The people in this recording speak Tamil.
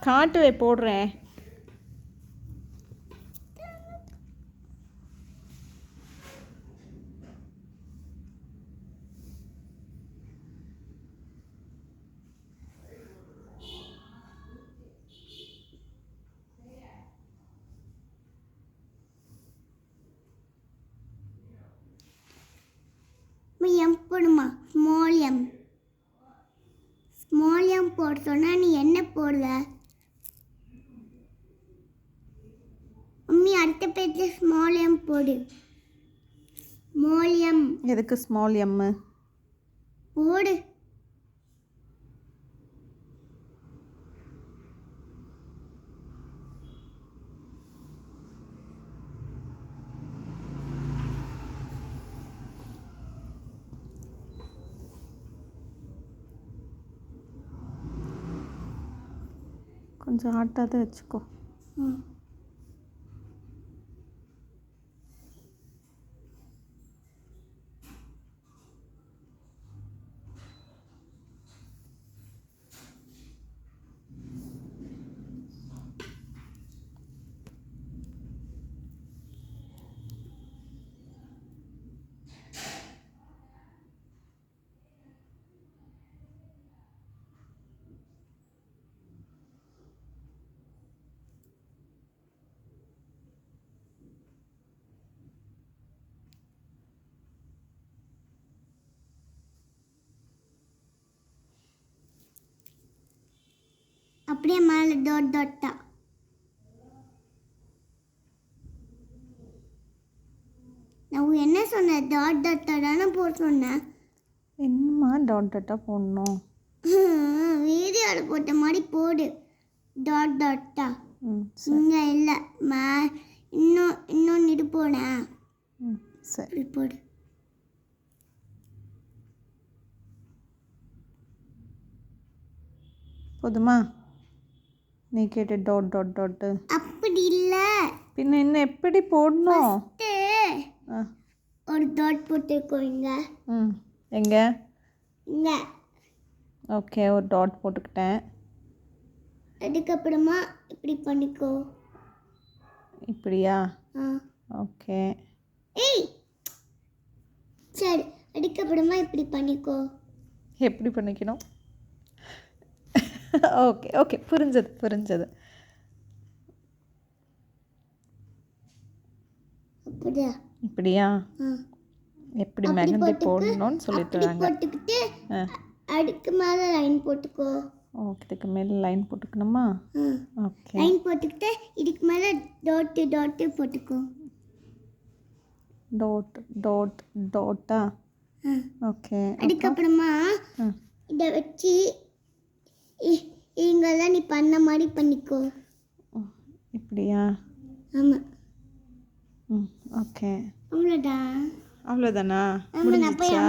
காட்டுவே போடுறேன். எம் போடுமா? ஸ்மால் எம் ஸ்மால் எம் போட நீ என்ன போடுற மம்மி அடுத்த பேஜில் ஸ்மால் எம் போடு. ஸ்மால் எம் எதுக்கு ஸ்மால் எம்மு போடு. கொஞ்சம் ஆட்டாத வச்சுக்கோ. ம். அப்படியே மேலே டாட் டாட்டா நான் என்ன சொன்னேன்? டாட் டாட்டா தானே போட சொன்னேன். என்னம்மா டாட் டாட்டாக போடணும்? வீடியோவில் போட்ட மாதிரி போடு. டாட் டாட்டா இங்கே இல்லை. மே இன்னும் இன்னொன்று இது போனேன் சரி. போடு. போதுமா? நீ கேட்டு டாட் டாட் டாட்டு அப்படி இல்லை. பின்ன இன்னும் எப்படி போடணும்? ஒரு டாட் போட்டுக்கோங்க. ம் எங்கே? இங்கே. ஓகே ஒரு டாட் போட்டுக்கிட்டேன். அதுக்கப்புறமா இப்படி பண்ணிக்கோ. இப்படியா? ஓகே. ஏய்! சரி அதுக்கப்புறமா இப்படி பண்ணிக்கோ. எப்படி பண்ணிக்கணும்? ஓகே ஓகே புரிஞ்சது புரிஞ்சது. அப்படியா? இப்படியா எப்படி மெகந்தி போடணும்னு சொல்லிட்டு அப்படி வராங்க போட்டுக்கிட்டு ஆ. அதுக்கு மேலே லைன் போட்டுக்கோ. ஓகே இதுக்கு மேலே லைன் போட்டுக்கணுமா? ஓகே. லைன் போட்டுக்கிட்டு இதுக்கு மேலே டாட்டு டாட்டு போட்டுக்கோ. டாட் டாட் டாட்டா ஓகே அதுக்கப்புறமா இதை வச்சு இங்கெல்லாம் நீ பண்ண மாதிரி பண்ணிக்கோ. இப்படியா? ஆமாம் ம் ஓகே. அவ்வளோதான்? அவ்வளோதானா முடிஞ்சிச்சா?